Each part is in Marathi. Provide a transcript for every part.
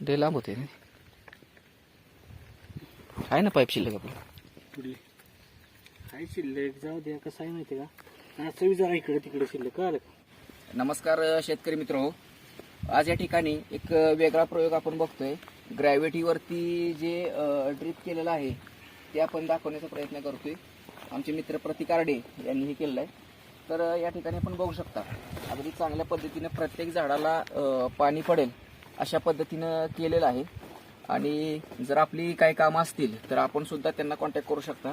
लय लांब होते आहे ना पाईप शिल्लक आपलं? काय शिल्लक जाऊ द्या कसं आहे माहिती का? असं इकडे तिकडे शिल्लक का? नमस्कार शेतकरी मित्र हो. आज या ठिकाणी एक वेगळा प्रयोग आपण बघतोय. ग्रॅव्हिटीवरती जे ड्रिप केलेलं आहे ते आपण दाखवण्याचा प्रयत्न करतोय. आमचे मित्र प्रतीक आरडे यांनी हे केलेलं आहे. तर या ठिकाणी आपण बघू शकता. अगदी चांगल्या पद्धतीने प्रत्येक झाडाला पाणी पडेल. अशा पद्धतीनं केलेलं आहे. आणि जर आपली काही कामं असतील तर आपण सुद्धा त्यांना कॉन्टॅक्ट करू शकता.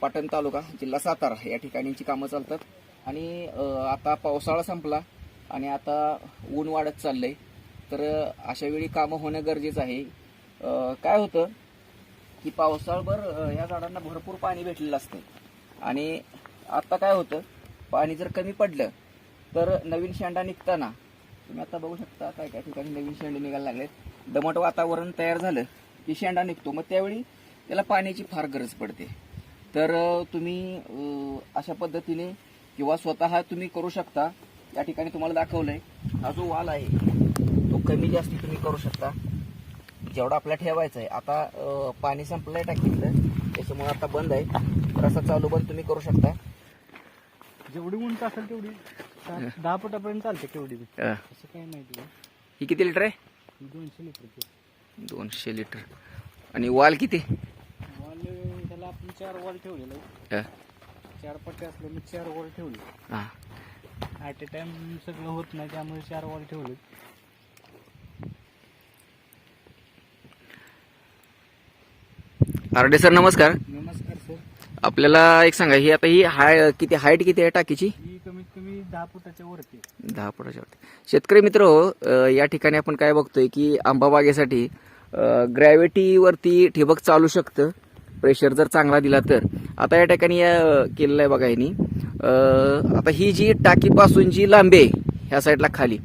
पाटण तालुका जिल्हा सातारा या ठिकाणीची कामं चालतात. आणि आता पावसाळा संपला आणि आता ऊन वाढत चाललंय तर अशा वेळी कामं होणं गरजेचं आहे. काय होतं की पावसाळभर या ह्या झाडांना भरपूर पाणी भेटलेलं असतं. आणि आता काय होतं पाणी जर कमी पडलं तर नवीन शेंडा निघताना तुम्ही आता बघू शकता काय काय ठिकाणी नवीन शेंडे निघायला लागलेत. दमट वातावरण तयार झालं की शेंडा निघतो. मग त्यावेळी त्याला पाण्याची फार गरज पडते. तर तुम्ही अशा पद्धतीने किंवा स्वतः तुम्ही करू शकता. या ठिकाणी तुम्हाला दाखवलंय हा जो वाल आहे तो कमी जास्ती तुम्ही करू शकता. जेवढा आपला ठेवायचा आहे. आता पाणी संपलंय टाकीतलं. त्याच्यामुळे आता बंद आहे. तर असं चालू बंद तुम्ही करू शकता. जेवढी उंच असेल तेवढी. सात- दहा फुटापर्यंत चालते केवढी बी. अ, असं काय माहिती का ही किती लिटर आहे? दोनशे लिटर दोनशे लिटर. आणि वाल किती? वॉल ह्याला आपण चार वॉल ठेवलेलं आहे अ, चार पट्टे असले मी चार वॉल ठेवले. हा. ॲट ए टाइम सगळं होत नाही त्यामुळे चार वॉल ठेवले आरडे सर नमस्कार. नमस्कार सर. आपल्याला एक सांगा ही आता ही हाय किती हाईट किती आहे टाकीची? दहा फुटाच्या वरती. दहा फुटाच्या वरती. शेतकरी मित्र हो, या ठिकाणी आपण काय बघतोय की आंबा बागेसाठी ग्रॅव्हिटीवरती ठिबक चालू शकतं. प्रेशर जर चांगला दिला तर. आता या ठिकाणी केलेलं आहे बघा यांनी. आता ही जी टाकीपासून जी लांबी आहे ह्या साईडला खाली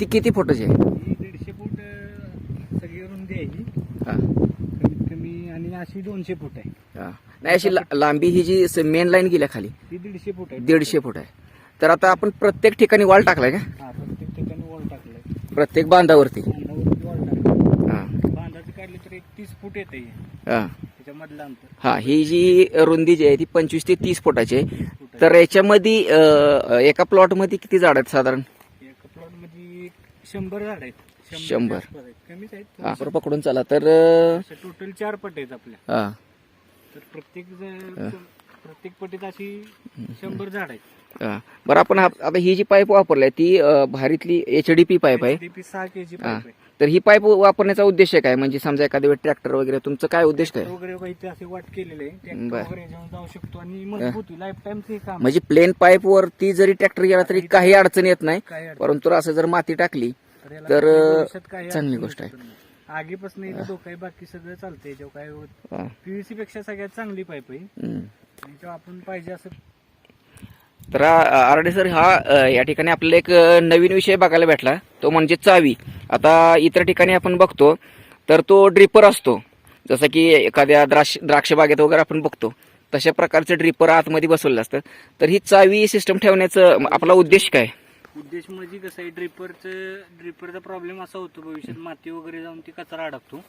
ती किती फुटाची आहे? ही दीडशे फूट अं, सगळी रुंदी आहे ही. हा, कमीत कमी आणि अशी दोनशे फूट आहे. हा. नाही अशी ला- लांबी ही जी मेन लाईन गेल्या खाली ही दीडशे फूट आहे. दीडशे फूट आहे. तर आता आपण प्रत्येक ठिकाणी वॉल टाकलाय का? हा प्रत्येक ठिकाणी वॉल टाकलंय. प्रत्येक बांधावरती. बांधावरती वॉल हा. बांधाचं काढले तर एक तीस फूट येते हे, हा त्याच्यामधलं अंतर. हा ही जी रुंदी जी आहे ती पंचवीस ते तीस फुटाची आहे. फूट तर याच्यामध्ये अं, एका प्लॉटमध्ये किती झाड आहेत साधारण? एका प्लॉटमध्ये एक शंभर झाड आहेत. शंभर. आसपास आहेत. कमीच आहेत बरं पकडून चला. तर अं, टोटल चार पट आहेत आपल्या. हा. तर प्रत्येक ज- प्रत्येक पटीत अशी शंभर झाड आहेत. बरं आपण आता ही जी पाईप वापरली ती भारीतली एच डी पी पाईप आहे? सहा तर ही पाईप वापरण्याचा उद्देश काय? म्हणजे समजा एखाद्या वेळी ट्रॅक्टर वगैरे तुमचं काय उद्देश काय वगैरे काही असे वाट केलेले जाऊ शकतो आणि म्हणजे प्लेन पाईप वरती जरी ट्रॅक्टर गेला तरी काही अडचण येत नाही. परंतु असं जर माती टाकली तर काही काही चांगली गोष्ट आहे. आगीपासून आहे बाकी सगळं चालतंय. जेव्हा काय. पीव्हीसी पेक्षा सगळ्यात चांगली पाईप आहे. आपण पाहिजे असं तर आरडे सर हा या ठिकाणी आपल्याला एक नवीन विषय बघायला भेटला. तो म्हणजे चावी. आता इतर ठिकाणी आपण बघतो तर तो ड्रिपर असतो. जसं की एखाद्या द्राक्ष द्राक्ष बागेत वगैरे आपण बघतो तशा प्रकारचं ड्रिपर आतमध्ये बसवलं असतं. तर ही चावी सिस्टम ठेवण्याचं आपला उद्देश काय? उद्देश म्हणजे कसं आहे ड्रिपरचं ड्रिपरचा प्रॉब्लेम असा होतो भविष्यात माती वगैरे जाऊन ती कचरा अडकतो.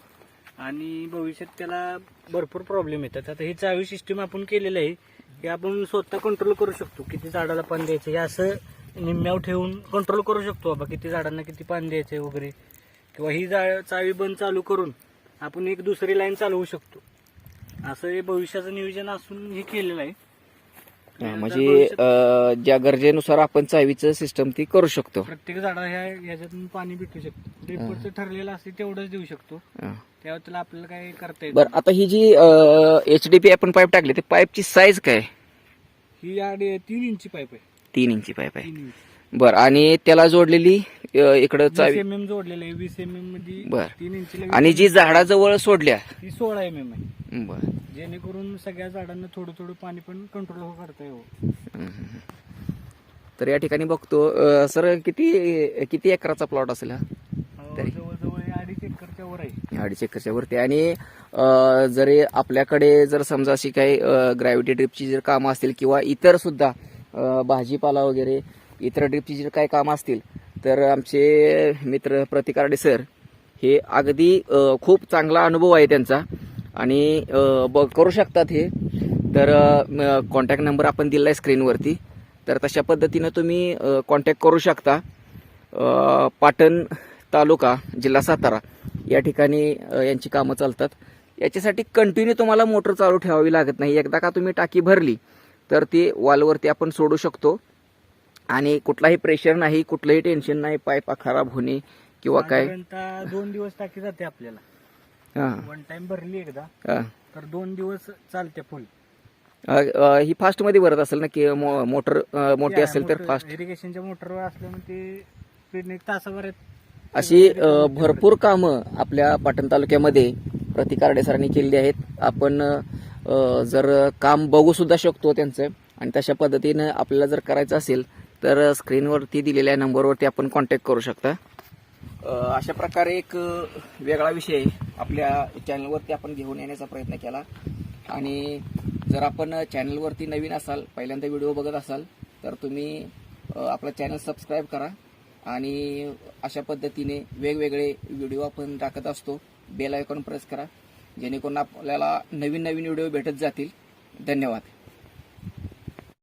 आणि भविष्यात त्याला भरपूर प्रॉब्लेम येतात. आता ही चावी सिस्टीम आपण केलेलं आहे की आपण स्वतः कंट्रोल करू शकतो. किती झाडाला पाणी द्यायचं हे असं निम्म्यावर ठेवून कंट्रोल करू शकतो बाबा. किती झाडांना किती पाणी द्यायचं वगैरे. किंवा ही जा चावी बंद चालू करून आपण एक दुसरी लाईन चालवू शकतो. असं हे भविष्याचं नियोजन असून हे केलेलं आहे. म्हणजे अ, ज्या गरजेनुसार आपण चावीचं सिस्टम ती करू शकतो. प्रत्येक झाडा ह्या ह्याच्यातून पाणी भेटू शकतो. ड्रिपरचं ठरलेलं असते तेवढंच देऊ शकतो. हा. तेव्हा त्याला आपल्याला काय करता येत बरं आता ही जी एच डी पी आपण पाईप टाकली ती पाईपची साईज काय? ही याडी तीन इंची पाईप आहे. तीन इंची पाईप आहे. तीन इंच बरं आणि त्याला जोडलेली इकडं चावी एम एम जोडलेलं आहे वीस एम एममध्ये बर. तीन इंची आणि जी झाडाजवळ सोडल्या ती सोळा एम एम आहे. बर. जेणेकरून सगळ्या झाडांना थोडं थोडं पाणी पण कंट्रोल करता येऊ तर या ठिकाणी बघतो अ, सर किती किती एकराचा प्लॉट असेल हा? जवळजवळ अडीच एकरच्या वर आहे. अडीच एकरच्या वरती. आणि अ, जरी आपल्याकडे जर समजा अशी काही ग्रॅव्हिटी ड्रिपची जर कामं असतील किंवा इतर सुद्धा अ, भाजीपाला वगैरे इतर ड्रिपची जर काही कामं असतील तर आमचे मित्र प्रतिकारडे सर हे अगदी खूप चांगला अनुभव आहे त्यांचा. आणि ब करू शकतात हे. तर कॉन्टॅक्ट नंबर आपण दिला आहे स्क्रीनवरती तर तशा पद्धतीनं तुम्ही कॉन्टॅक्ट करू शकता. पाटण तालुका जिल्हा सातारा. या ठिकाणी यांची कामं चालतात. याच्यासाठी कंटिन्यू तुम्हाला मोटर चालू ठेवावी लागत नाही. एकदा का तुम्ही टाकी भरली तर ती वॉलवरती आपण सोडू शकतो. आणि कुठलाही प्रेशर नाही कुठलंही टेन्शन नाही पाईपा खराब होणे किंवा काय. साधारणतः दोन दिवस टाकी जाते आपल्याला. हां. वन टाइम भरली एकदा हां. तर दोन दिवस चालते फुल अ, अ, ही फास्टमध्ये भरत असेल ना की मो- मोटर अ, मोठी असेल तर फास्ट इरिगेशनच्या मोटरवर असल्यामुळे ते तासाभरात अशी अ, भरपूर कामं आपल्या पाटण तालुक्यामध्ये प्रतिकारडे सरांनी केलेली आहेत. आपण अ, जर काम बघू सुद्धा शकतो त्यांचं आणि तशा पद्धतीनं आपल्याला जर करायचं असेल तर स्क्रीनवरती दिलेल्या नंबरवरती आपण कॉन्टॅक्ट करू शकता. अशा प्रकारे एक वेगळा विषय आपल्या चॅनलवरती आपण घेऊन येण्याचा प्रयत्न केला. आणि जर आपण चॅनलवरती नवीन असाल पहिल्यांदा व्हिडिओ बघत असाल तर तुम्ही आपला चॅनल सबस्क्राईब करा. आणि अशा पद्धतीने वेगवेगळे व्हिडिओ आपण टाकत असतो बेल आयकॉन प्रेस करा. जेणेकरून आपल्याला नवीन नवीन व्हिडिओ भेटत जातील. धन्यवाद.